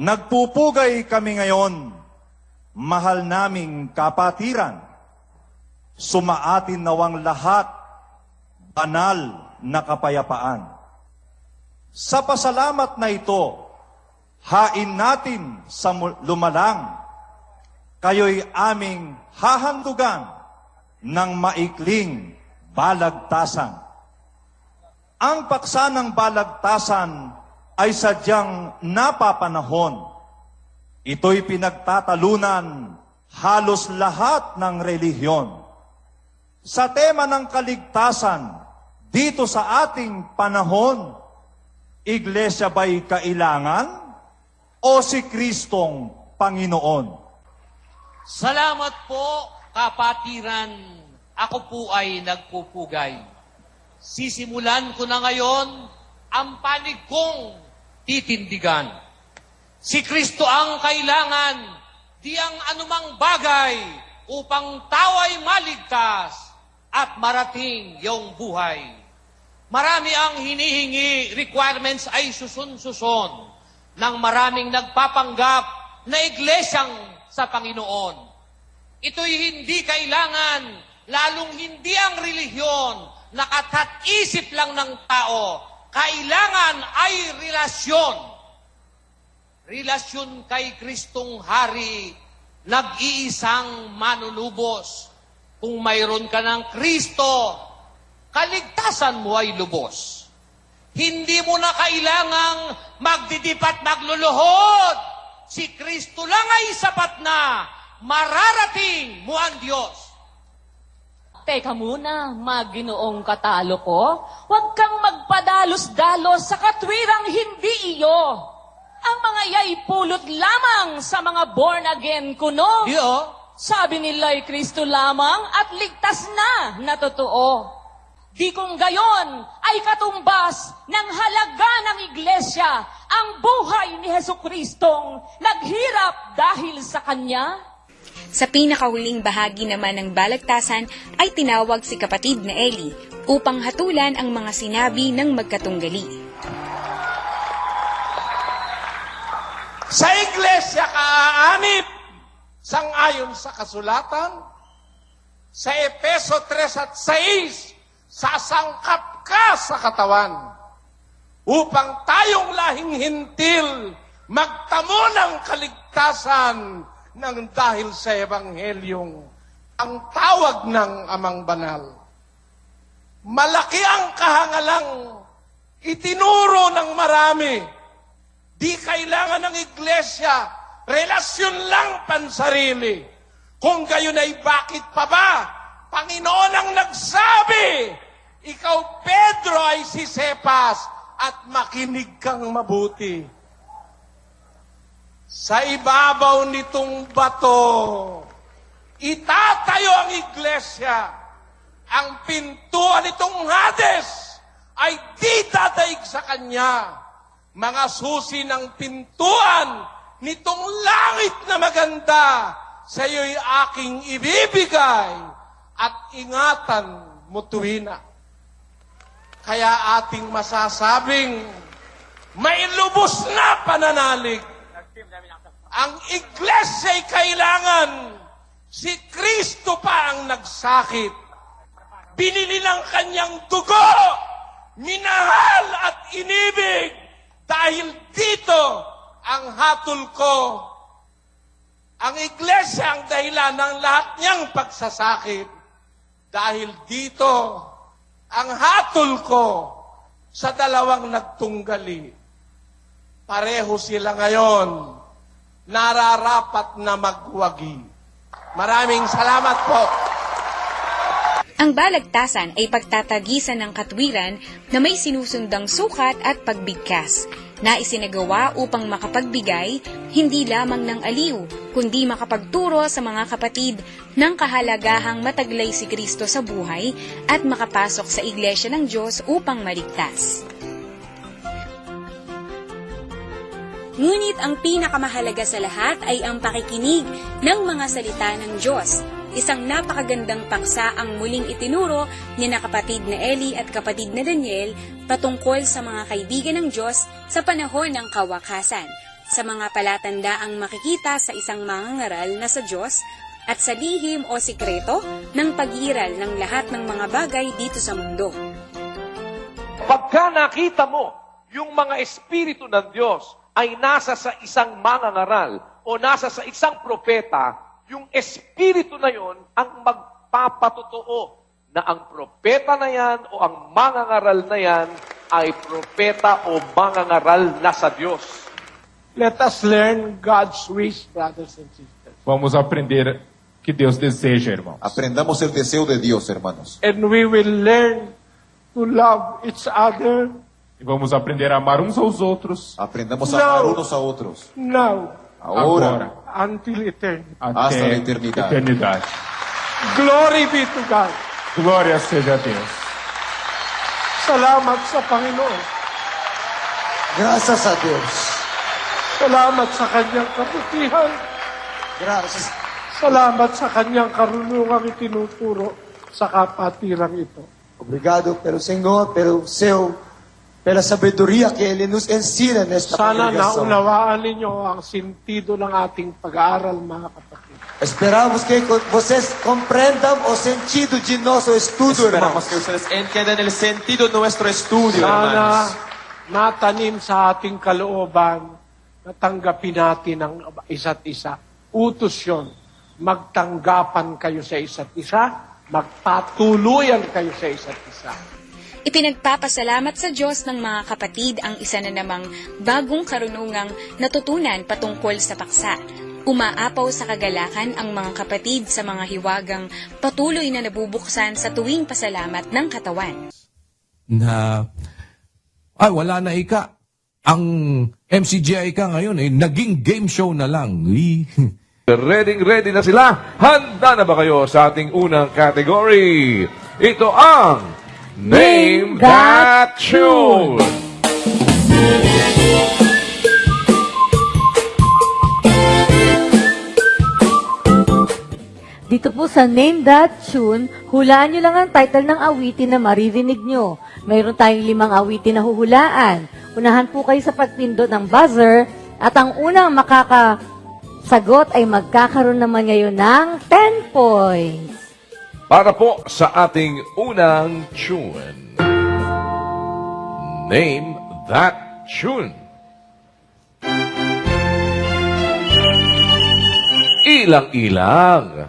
Nagpupugay kami ngayon, mahal naming kapatiran. Sumaatin nawang lahat, banal na kapayapaan. Sa pasalamat na ito, hain natin sa lumalang. Kayo'y aming hahandugan ng maikling balagtasan. Ang paksa ng balagtasan ay sadyang napapanahon. Ito'y pinagtatalunan halos lahat ng relihiyon. Sa tema ng kaligtasan, dito sa ating panahon, Iglesia ba'y kailangan o si Kristong Panginoon? Salamat po, kapatiran. Ako po ay nagpupugay. Sisimulan ko na ngayon ang panig kong titindigan. Si Kristo ang kailangan, di ang anumang bagay upang tao ay maligtas at marating yung buhay. Marami ang hinihingi, requirements ay susun-suson ng maraming nagpapanggap na iglesyang sa Panginoon. Ito'y hindi kailangan, lalong hindi ang relihiyon, nakatat-isip lang ng tao. Kailangan ay relasyon. Relasyon kay Kristong Hari, nag-iisang manunubos. Kung mayroon ka ng Kristo, kaligtasan mo ay lubos. Hindi mo na kailangang magdidipat magluluhod. Si Kristo lang ay sapat na mararating mo ang Diyos. Teka muna, maginoong katalo ko. Huwag kang magpadalos-dalos sa katwirang hindi iyo. Ang mga yay pulot lamang sa mga born-again kuno. Oh? Sabi nila'y Kristo lamang at ligtas na na totoo. Di kung gayon ay katumbas ng halaga ng iglesia ang buhay ni Heso Kristong naghirap dahil sa Kanya. Sa pinakahuling bahagi naman ng balagtasan ay tinawag si kapatid na Eli upang hatulan ang mga sinabi ng magkatunggali. Sa iglesia kaaanip, sangayon sa kasulatan, sa Epeso 3 at 6, sasangkap ka sa katawan upang tayong lahing hintil magtamo ng kaligtasan ng dahil sa Ebanghelyong ang tawag ng Amang Banal. Malaki ang kahangalang itinuro ng marami Di kailangan ng iglesia, relasyon lang pansarili. Kung gayon ay bakit pa ba? Panginoon ang nagsabi, ikaw Pedro ay si Cepas at makinig kang mabuti. Sa ibabaw nitong bato, itatayo ang iglesia. Ang pintuan nitong Hades ay di dadaig sa kanya mga susi ng pintuan nitong langit na maganda sa iyo'y aking ibibigay at ingatan mo tuwina. Kaya ating masasabing may lubos na pananalig. Ang iglesiya'y kailangan si Kristo pa ang nagsakit. Binili ng kanyang dugo, minahal at inibig dahil dito ang hatol ko. Ang iglesia ang dahilan ng lahat niyang pagsasakit. Dahil dito ang hatol ko sa dalawang nagtunggali. Pareho sila ngayon nararapat na magwagi. Maraming salamat po. Ang balagtasan ay pagtatagisan ng katwiran na may sinusundang sukat at pagbigkas na isinagawa upang makapagbigay hindi lamang ng aliw, kundi makapagturo sa mga kapatid ng kahalagahang mataglay si Kristo sa buhay at makapasok sa iglesia ng Diyos upang maligtas. Ngunit ang pinakamahalaga sa lahat ay ang pakikinig ng mga salita ng Diyos. Isang napakagandang paksa ang muling itinuro ni na kapatid na Eli at kapatid na Daniel patungkol sa mga kaibigan ng Diyos sa panahon ng kawakasan. sa mga palatandaang makikita sa isang mangangaral na sa Diyos at sa lihim o sikreto ng pag-iral ng lahat ng mga bagay dito sa mundo. Pagka nakita mo yung mga espiritu ng Diyos ay nasa sa isang mangangaral o nasa sa isang propeta, yung espiritu na yon ang magpapatotoo na ang propeta na yan o ang mangangaral na yan ay propeta o mangangaral na sa Diyos. Let us learn God's ways, brothers and sisters. Vamos aprender que Deus deseja, irmãos. Aprendamos el deseo de Dios, hermanos. And we will learn to love each other E vamos aprender a amar uns aos outros Aprendamos a No. amar unos a otros. now Ahora, until eternity. até Hasta a eternidade. eternidade. Glory be to God. Glória seja a Deus. Salamat sa Panginoon. Graças a Deus. Salamat sa kanyang kabutihan. Graças. Salamat sa kanyang karunungang itinuturo sa kapatirang ito. Obrigado pelo Senhor, pelo seu, pela sabedoria que Ele nos ensina nesta Sana congregação. naunawaan ninyo ang sentido ng ating pag-aaral, mga kapatid. Esperamos que vocês compreendam o sentido de nosso estudo, Esperamos que irmãos. ustedes entiendan el sentido de nuestro estudio, Sana hermanos. natanim sa ating kalooban na tanggapin natin ang isa't isa. Utos yun. Magtanggapan kayo sa isa't isa, magpatuluyan kayo sa isa't isa. Ipinagpapasalamat sa Diyos ng mga kapatid ang isa na namang bagong karunungang natutunan patungkol sa paksa. Umaapaw sa kagalakan ang mga kapatid sa mga hiwagang patuloy na nabubuksan sa tuwing pasalamat ng katawan. na ay wala na ika. Ang MCGI ka ngayon eh naging game show na lang. Ready, ready na sila? Handa na ba kayo sa ating unang category? Ito ang Name That Tune! Dito po sa Name That Tune, hulaan nyo lang ang title ng awitin na maririnig nyo. Mayroon tayong limang awitin na huhulaan. Unahan po kayo sa pagpindot ng buzzer at ang unang makakasagot ay magkakaroon naman ngayon ng 10 points. Para po sa ating unang tune. Name That Tune. Ilang-ilang.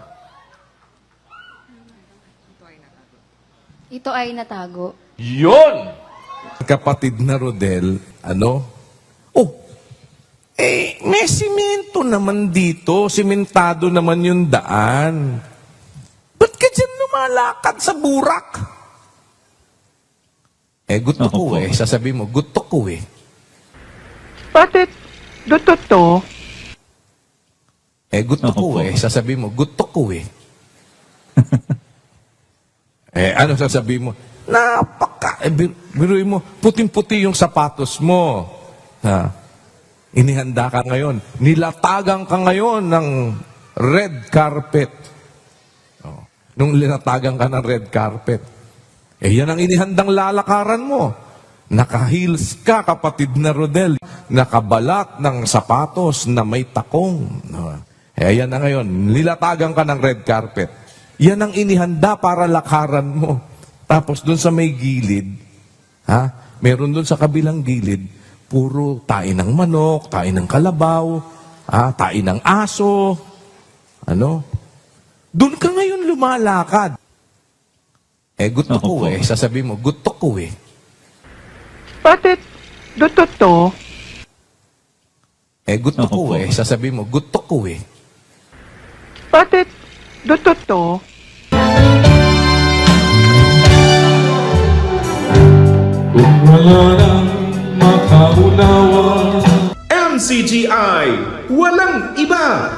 Ito ay natago. Yon! Kapatid na Rodel, ano? Oh, eh, may simento naman dito. Simentado naman yung daan. Lumalakad sa burak? Eh, gusto ko eh. Sasabi mo, gusto ko eh. Bakit? Totoo? Eh, gusto ko eh. Sasabi mo, gusto ko eh. eh, ano sasabi mo? Napaka, eh, bir- biruin mo, puting-puti yung sapatos mo. Ha? Inihanda ka ngayon. Nilatagan ka ngayon ng red carpet. Nung linatagan ka ng red carpet. Eh, yan ang inihandang lalakaran mo. Naka-heels ka, kapatid na Rodel. Nakabalat ng sapatos na may takong. Eh, yan na ngayon. Nilatagan ka ng red carpet. Yan ang inihanda para lakaran mo. Tapos dun sa may gilid, ha? Meron dun sa kabilang gilid, puro tain ng manok, tain ng kalabaw, ha? tain ng aso. Ano? Doon ka ngayon lumalakad. Eh, gusto ko eh. Sasabi mo, gusto ko eh. Bakit? Totoo? Eh, gusto ko eh. Sasabi mo, gusto ko eh. Bakit? Totoo? MCGI, walang iba.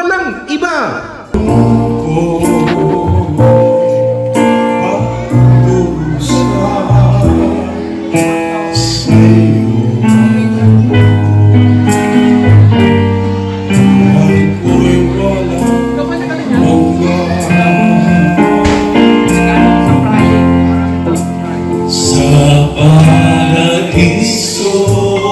Walang iba.